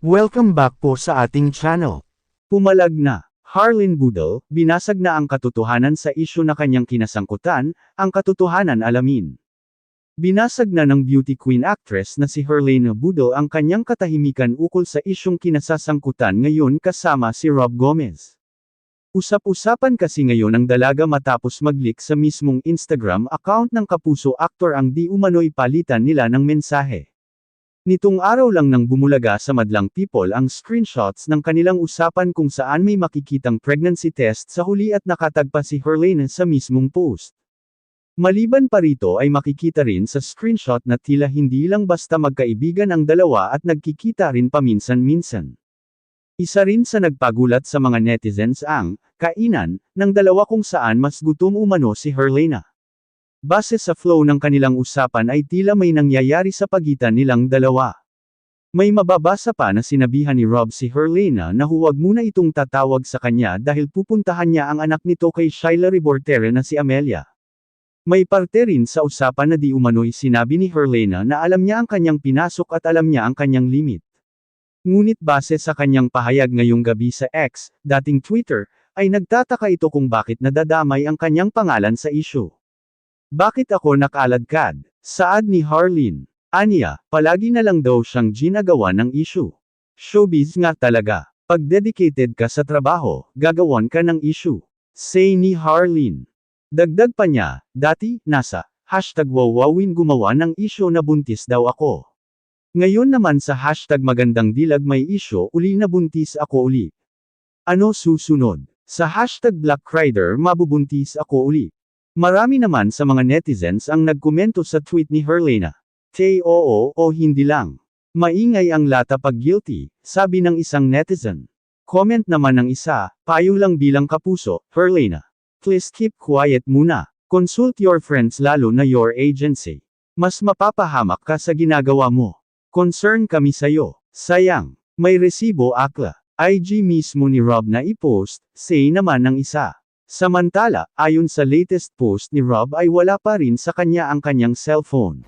Welcome back po sa ating channel. Pumalag na. Harlan Budol, binasag na ang katotohanan sa isyu na kanyang kinasangkutan, ang katotohanan alamin. Binasag na ng beauty queen actress na si Harlene Budol ang kanyang katahimikan ukol sa isyong kinasasangkutan ngayon kasama si Rob Gomez. Usap-usapan kasi ngayon ang dalaga matapos mag-leak sa mismong Instagram account ng kapuso aktor ang di umano'y palitan nila ng mensahe. Nitong araw lang nang bumulaga sa madlang people ang screenshots ng kanilang usapan kung saan may makikitang pregnancy test sa huli at nakatagpa si Herlene sa mismong post. Maliban pa rito ay makikita rin sa screenshot na tila hindi lang basta magkaibigan ang dalawa at nagkikita rin paminsan-minsan. Isa rin sa nagpagulat sa mga netizens ang kainan ng dalawa kung saan mas gutom umano si Herlena. Base sa flow ng kanilang usapan ay tila may nangyayari sa pagitan nilang dalawa. May mababasa pa na sinabihan ni Rob si Herlena na huwag muna itong tatawag sa kanya dahil pupuntahan niya ang anak nito kay Shyla Reportera na si Amelia. May parte rin sa usapan na di umano'y sinabi ni Herlena na alam niya ang kanyang pinasok at alam niya ang kanyang limit. Ngunit base sa kanyang pahayag ngayong gabi sa X, dating Twitter, ay nagtataka ito kung bakit nadadamay ang kanyang pangalan sa issue. Bakit ako nakaladkad? Saad ni Harleen. Anya, palagi na lang daw siyang ginagawa ng issue. Showbiz nga talaga. Pag dedicated ka sa trabaho, gagawan ka ng issue. Say ni Harleen. Dagdag pa niya, dati, nasa, hashtag wawawin gumawa ng issue na buntis daw ako. Ngayon naman sa hashtag magandang dilag may issue uli na buntis ako uli. Ano susunod? Sa hashtag Black Rider mabubuntis ako uli. Marami naman sa mga netizens ang nagkomento sa tweet ni Herlena. Tay oo o hindi lang. Maingay ang lata pag guilty, sabi ng isang netizen. Comment naman ng isa, payo lang bilang kapuso, Herlena. Please keep quiet muna. Consult your friends lalo na your agency. Mas mapapahamak ka sa ginagawa mo. Concern kami sayo. Sayang. May resibo akla. IG mismo ni Rob na i-post, say naman ng isa. Samantala, ayon sa latest post ni Rob ay wala pa rin sa kanya ang kanyang cellphone.